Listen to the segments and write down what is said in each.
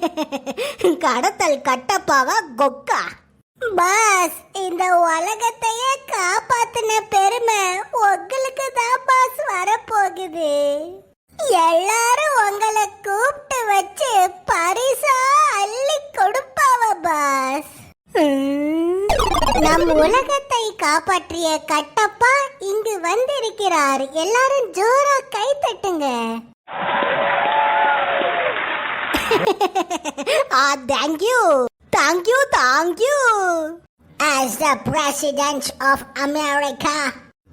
கடத்தல் கட்டப்பாவா கொக்கா? பாஸ் இந்த உலகத்தையே காப்பாத்தின பெருமை உங்களுக்கு தான் பாஸ் வரப்போகுது. எல்லாரும் உங்களை கூப்பிட்டு வச்சு பரிசா அள்ளி கொடுப்பாவ பாஸ். நம் உலகத்தை காப்பாற்றிய கட்டப்பா இங்கு வந்திருக்கிறார். எல்லாரும் ஜோரா கை தட்டுங்க. Ah, thank you. Thank you, thank you. As the President of America,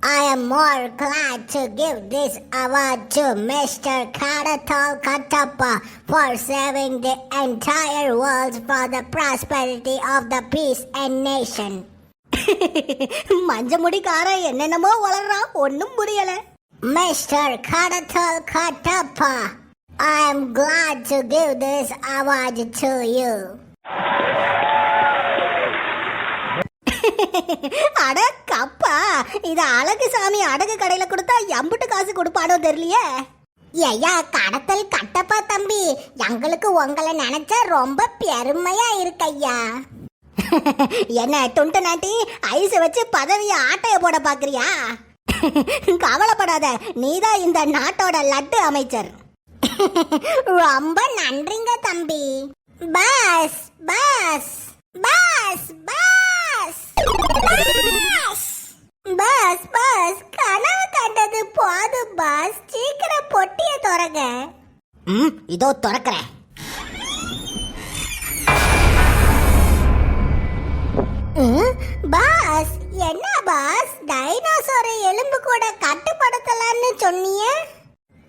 I am more glad to give this award to Mr. Karatal Katapa for saving the entire world for the prosperity of the peace and nation. மஞ்சமுடிக்கார என்னென்னமோ வளர்றான் ஒன்னும் புரியல mister கடத்தல் Kattappa I am glad to give this award to you. அட கப்பா இது அழகு சாமி அடகு கடையில கொடுத்தா எம்புட்டு காசு கொடுப்பானோ தெரியலையே? ஐயா கடத்தல் கட்டப்பா தம்பி. எங்களுக்கு உங்களை நினைச்சா ரொம்ப பெருமையா இருக்கையா என்ன துண்டு நாட்டி ஐஸ் வச்சு பதவிய ஆட்டைய போட பாக்குறியா? கவலைப்படாத நீதான் இந்த நாட்டோட லட்டு அமைச்சர். ரொம்ப நன்றிங்க தம்பி. Boss boss boss boss boss boss கனவு கண்டது போதும் பாஸ் சீக்கிரம் பொட்டிய திறங்க. ம் இதோ திறக்கிறேன். பாஸ் என்ன பாஸ் டைனோசரை எலும்பு கூட கட்டுப்படுத்தலாம்னு சொன்னீங்க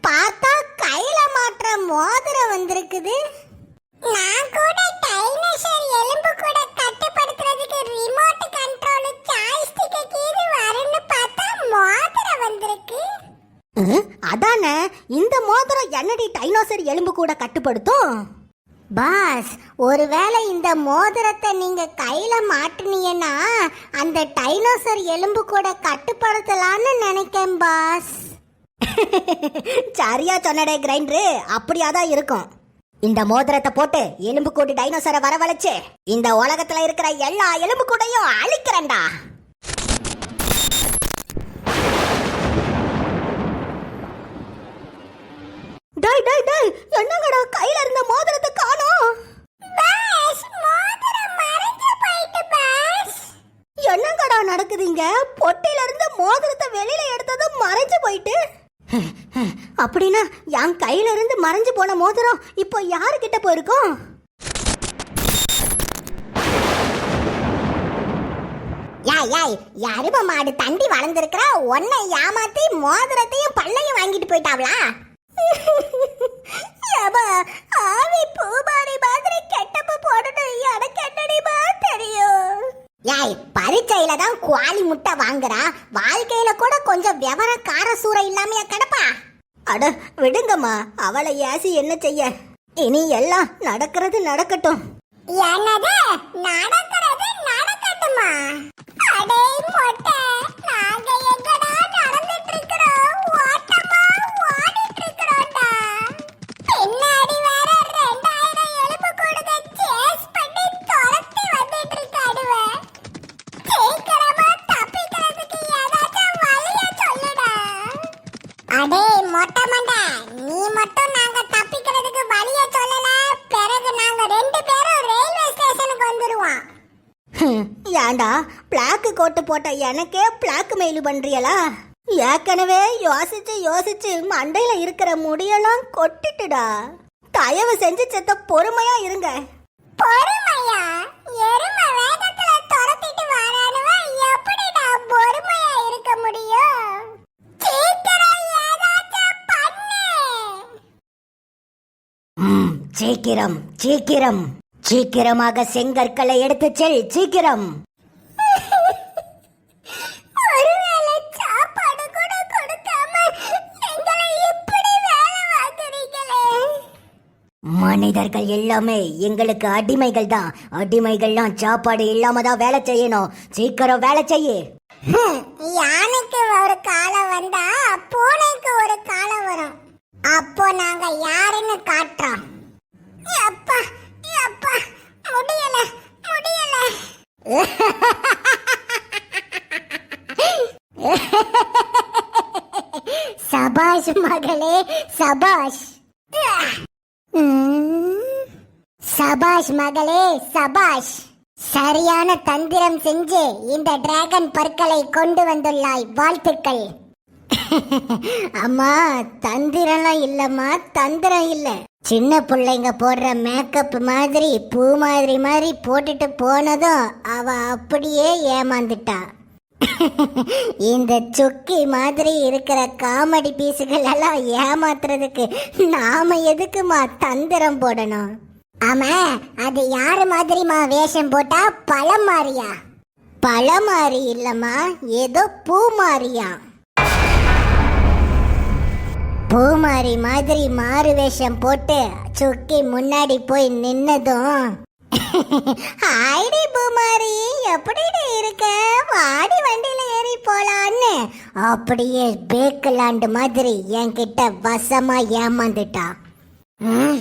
பார்த்தா வந்திருக்குது நான் கூட டைனோசர் எலும்பு கூட கட்டுப்படுத்துறதுக்கு ரிமோட் கண்ட்ரோல் ஜாய்ஸ்டிக் கீழ வரும்னு பார்த்தா மோதிரம் வந்திருக்கு. அதானே? இந்த மோதிரம் என்னடி டைனோசர் எலும்பு கூட கட்டுப்படுத்தும்? பாஸ் ஒருவேளை இந்த மோதிரத்தை நீங்க கையில மாட்டுனீங்கன்னா அந்த டைனோசர் எலும்பு கூட கட்டுப்படுத்தலாம்னு நினைக்கேன் பாஸ். சரியா சொன்னடே கிரைண்டரு. அப்படியா தான் இருக்கும். இந்த மோதிரத்தை போட்டு எலும்பு கூட்டு டைனோசரை வரவழைச்சு இந்த உலகத்துல இருக்கிற எல்லா எலும்பு கூடையும் அழிக்கிறேன்டா. டேய் டேய் டேய் என்னங்கடா கையில இருந்த மோதிரத்தை காணோம்? பாஸ் மோதிரம் மறைஞ்சு போயிட்டு பாஸ். என்னங்கடா நடக்குதுங்க பொட்டில இருந்து மோதிரத்தை வெளியில எடுத்ததும் மறைஞ்சு போயிட்டு. அப்படின்னா என் கையில இருந்து மறைஞ்சு போன மோதிரம் இப்போ யாருக்கிட்ட போயிருக்கோம்? யாய் யாய் எரும மாடு தண்டி வளர்ந்துருக்கிற உன்னை ஏமாத்தி மோதிரத்தையும் பல்லையும் வாங்கிட்டு போயிட்டாவளா? ஆவி மாதிரி கெட்டப்பு போடணும் எனக்கு என்னடிமா தெரியும்? ஏய் பரீட்சையில தான் குவாலி முட்டை வாங்குறா. வாழ்க்கையில கூட கொஞ்சம் விவரம் கார சூறை இல்லாமையா கிடப்பா அட விடுங்கம்மா. அவளை ஏசி என்ன செய்ய? இனி எல்லாம் நடக்கிறது நடக்கட்டும். என்னது? நடக்கிறது நடக்கட்டுமா? ஏண்டா பிளாக் கோட்டு போட்ட எனக்கே பிளாக் மெயில் பண்றியலா ஏற்கனவே யோசிச்சு யோசிச்சு மண்டையில இருக்கிற முடியெல்லாம் கொட்டிட்டுடா. தயவு செஞ்சு செத்த பொறுமையா இருங்க. பொறுமையா? எரும வேகத்துல துரத்திட்டு வரானுவ எப்படிடா பொறுமையா இருக்க முடியும்? சீக்கிரம் சீக்கிரம். சீக்கிரமாக செங்கற்களை எடுத்து செல் சீக்கிரம். மனிதர்கள் எல்லாமே எங்களுக்கு அடிமைகள் தான். அடிமைகள்லாம் சாப்பாடு இல்லாம தான் வேலை செய்யணும். சீக்கிரம் வேலை செய்யு. யானைக்கு ஒரு காலம் வந்தா பூனைக்கு ஒரு காலம் வரும். அப்போ நாங்க யாருன்னு காட்டுறோம். அப்பா அப்பா முடியல முடியல. சபாஷ் மகளே சபாஷ். சபாஷ் மகளே சபாஷ். சரியான தந்திரம் செஞ்சு இந்த டிராகன் பற்களை கொண்டு வந்துள்ளாய் வாழ்த்துக்கள். அம்மா தந்திரம்லாம் இல்லம்மா தந்திரம் இல்லை. சின்ன பிள்ளைங்க போடுற மேக்கப் மாதிரி பூ மாதிரி மாதிரி போட்டுட்டு போனதும் அவ அப்படியே ஏமாந்துட்டா. இந்த சுக்கி மாதிரி இருக்கிற காமெடி பீஸுகள் எல்லாம் ஏமாத்துறதுக்கு நாம எதுக்குமா தந்திரம் போடணும்? ஆமா அது யாரு மாதிரிமா வேஷம் போட்டா? பழம் மாறியா பழம் மாறி இல்லம்மா ஏதோ பூ மாறியா பூமாரி மாதிரி மாறு வேஷம் போட்டு சுக்கி முன்னாடி போய் நின்னதும். ஹாய்டி பூமாரி எப்படிடி இருக்க? வாடி வண்டியில ஏறி போலான்னு. அப்படியே பேக்கலாண்டு மாதிரி என்கிட்ட வசமா ஏமாந்துட்டா. ம்,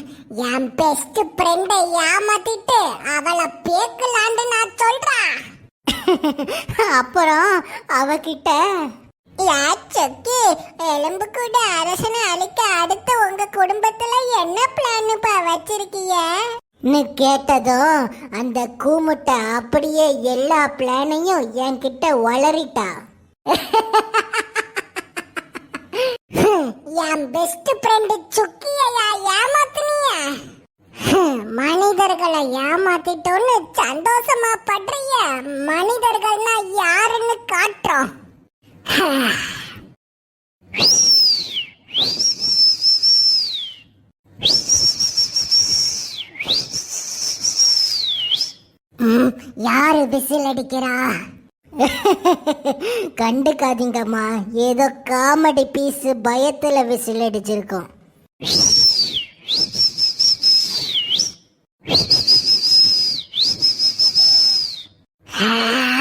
என் பெஸ்ட் ஃப்ரெண்டை ஏமாத்திட்டு அவளை பேக்கலாண்டு நான் சொல்றேன். அப்புறம் அவகிட்ட யாச்சொக்கி எலும்பு கூட அரசனை அழிக்க அடுத்து உங்க குடும்பத்துல என்ன பிளான் வச்சிருக்கீங்க நீ கேட்டதும் அந்த கூமுட்டை அப்படியே எல்லா பிளானையும் என்கிட்ட வளரிட்டா. என் பெஸ்ட் ஃப்ரெண்ட் சுக்கியா ஏமாத்துனியா? மனிதர்களை ஏமாத்திட்டோன்னு சந்தோஷமா படுறிய? மனிதர்கள்னா யாருன்னு காட்டுறோம். யாரு விசில் அடிக்கிறா? கண்டுக்காதீங்கம்மா. ஏதோ காமெடி பீஸ் பயத்துல விசில் அடிச்சிருக்கோம். வேண்டாமல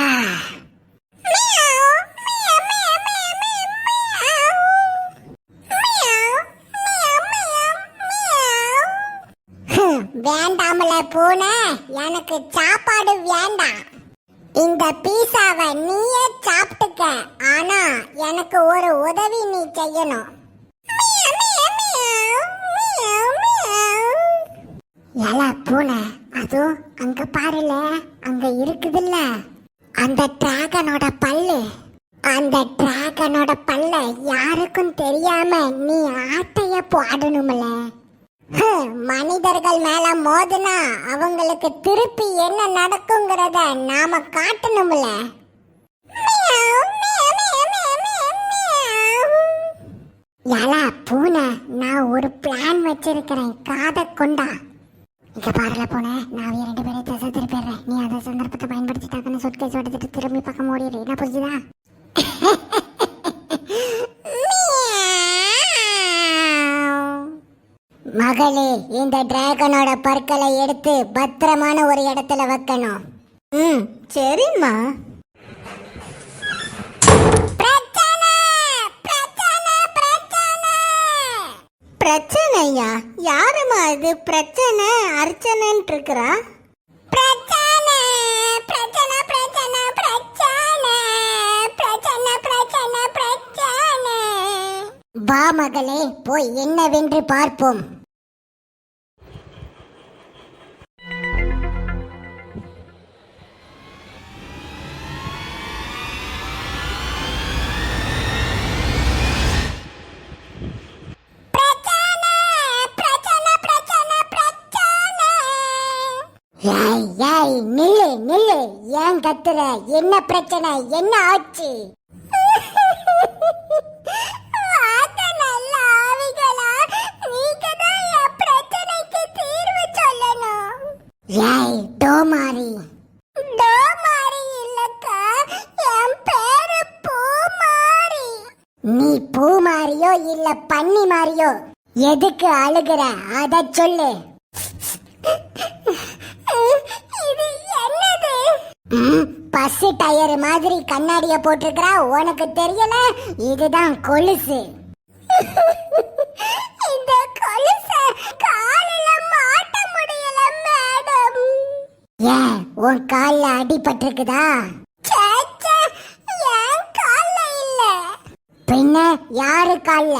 பூனை எனக்கு சாப்பாடு வேண்டாம். இந்த பீஸாவை நீயே சாப்பிட்டுக்க. ஆனா எனக்கு ஒரு உதவி நீ செய்யணும். எல பூனை அது அங்க பாருல அங்க இருக்குதுல்ல. அந்த டிராகனோட பல்லு. அந்த டிராகனோட பல்ல யாருக்கும் தெரியாம நீ ஆட்டைய போடணும்ல. மனிதர்கள் மேல மோதுனா அவங்களுக்கு திருப்பி என்ன நடக்குங்கிறத நாம காட்டணும்ல. யாலா பூனை நான் ஒரு பிளான் வச்சிருக்கிறேன் காதை கொண்டா இங்க பாருல பூனை நான் அவங்க ரெண்டு பேரும் திசை திருப்பிடுறேன் நீ அந்த சந்தர்ப்பத்தை பயன்படுத்தி டக்குன்னு சுட்கேஸ் எடுத்துட்டு திரும்பி பக்கம் ஓடிடு என்ன புரிஞ்சுதா மகளே இந்த பொருட்களை எடுத்து பத்திரமான ஒரு இடத்துல வைக்கணும். ம் சரிம்மா. பிரச்சனையா? யாருமா இது? பிரச்சனை அர்ச்சனைன்னு இருக்கிறா பிரச்சனை. வா மகளே போய் என்னவென்று பார்ப்போம். கத்துற? என்ன பிரச்சனை? என்ன ஆச்சு? ஏய் டோமாரி. டோமாரி இல்லக்கா என் பேரு பூமாரி. நீ பூமாரியோ இல்ல பன்னி மாறியோ எதுக்கு அழுகுற? அத சொல்லு. ம், டயர் மாதிரி கண்ணாடிய போட்டிருக்கிறா உனக்கு தெரியல? இதுதான் கொலுசு. இந்த கொலுச காலில மாட்ட முடியல மேடம். ஏன் உன் கால்ல அடிபட்டிருக்குதா என் கால்ல இல்ல. பின்ன யாரு கால்ல?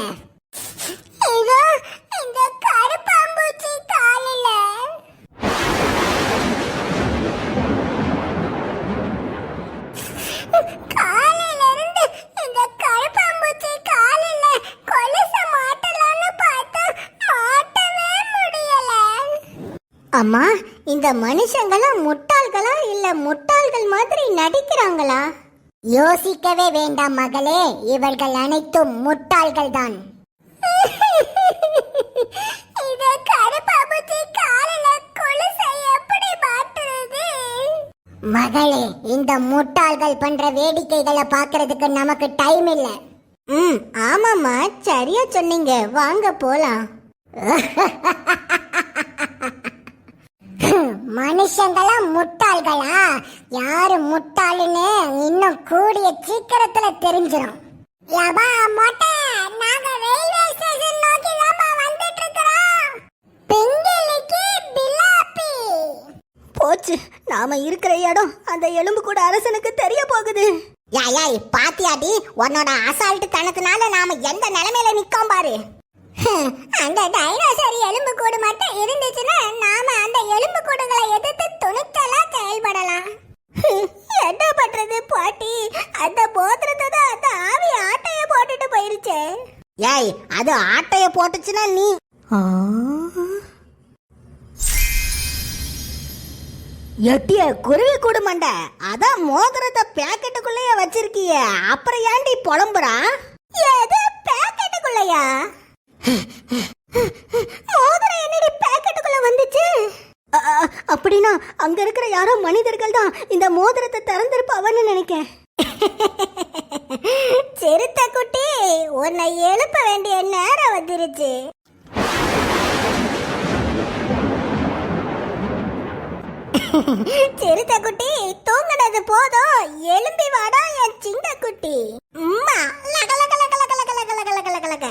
அம்மா இந்த மனுஷங்களா முட்டாள்களா இல்ல முட்டாள்கள் மாதிரி நடிக்கிறாங்களா? யோசிக்கவே வேண்டாம் மகளே இவர்கள் அனைத்தும் முட்டாள்கள் தான் மகளே இந்த முட்டாள்கள் பண்ற வேடிக்கைகளை பாக்குறதுக்கு நமக்கு டைம் இல்ல. ம் ஆமாம்மா சரியா சொன்னீங்க. வாங்க போலாம். மனுஷங்களாம் முட்டாள்களா? யாரு முட்டாளுன்னு இன்னும் கூடிய சீக்கிரத்துல தெரிஞ்சிடும் யபா மொட்டை நாங்க ரயில்வே ஸ்டேஷன் நோக்கி தான்ப்பா வந்துட்டு இருக்கிறோம் பிங்கிலிக்கு பிலாப்பி போச்சு நாம இருக்கிற இடம் அந்த எலும்பு கூட அரசனுக்கு தெரிய போகுது. யா யாய் பாத்தியாடி? உன்னோட அசால்ட் தனத்தினால நாம எந்த நிலைமையில நிக்கோம் பாரு. அந்த டைனோசர் எலும்பு கூடு மட்டும் இருந்துச்சுன்னா நாம அந்த எலும்பு கூடுகளை எதிர்த்து துணிச்சலா செயல்படலாம். என்ன பண்றது பாட்டி? அந்த போத்திரத்தை தான் அந்த ஆவி ஆட்டைய போட்டுட்டு போயிருச்சே. ஏய் அது ஆட்டைய போட்டுச்சுன்னா நீ. எட்டிய குருவி கூடு மண்டை அதான் மோதிரத்தை பேக்கெட்டுக்குள்ளேயே வச்சிருக்கிய. அப்புறம் ஏன்டி புலம்புறா? எது பேக்கெட்டுக்குள்ளயா மோதிரம் என்னடி பேக்கெட்டுக்குள்ள வந்துச்சு? அப்படின்னா அங்க இருக்கிற யாரோ மனிதர்கள் தான் இந்த மோதிரத்தை திறந்திருப்பாவன்னு நினைக்கேன். சிறுத்தை குட்டி உன்னை எழுப்ப வேண்டிய நேரம் வந்துருச்சு. சிறுத்தை குட்டி தூங்கினது போதும். எழும்பி வாடா என் சின்ன குட்டி. அம்மா லக லக லக லக லக லக லக லக லக லக.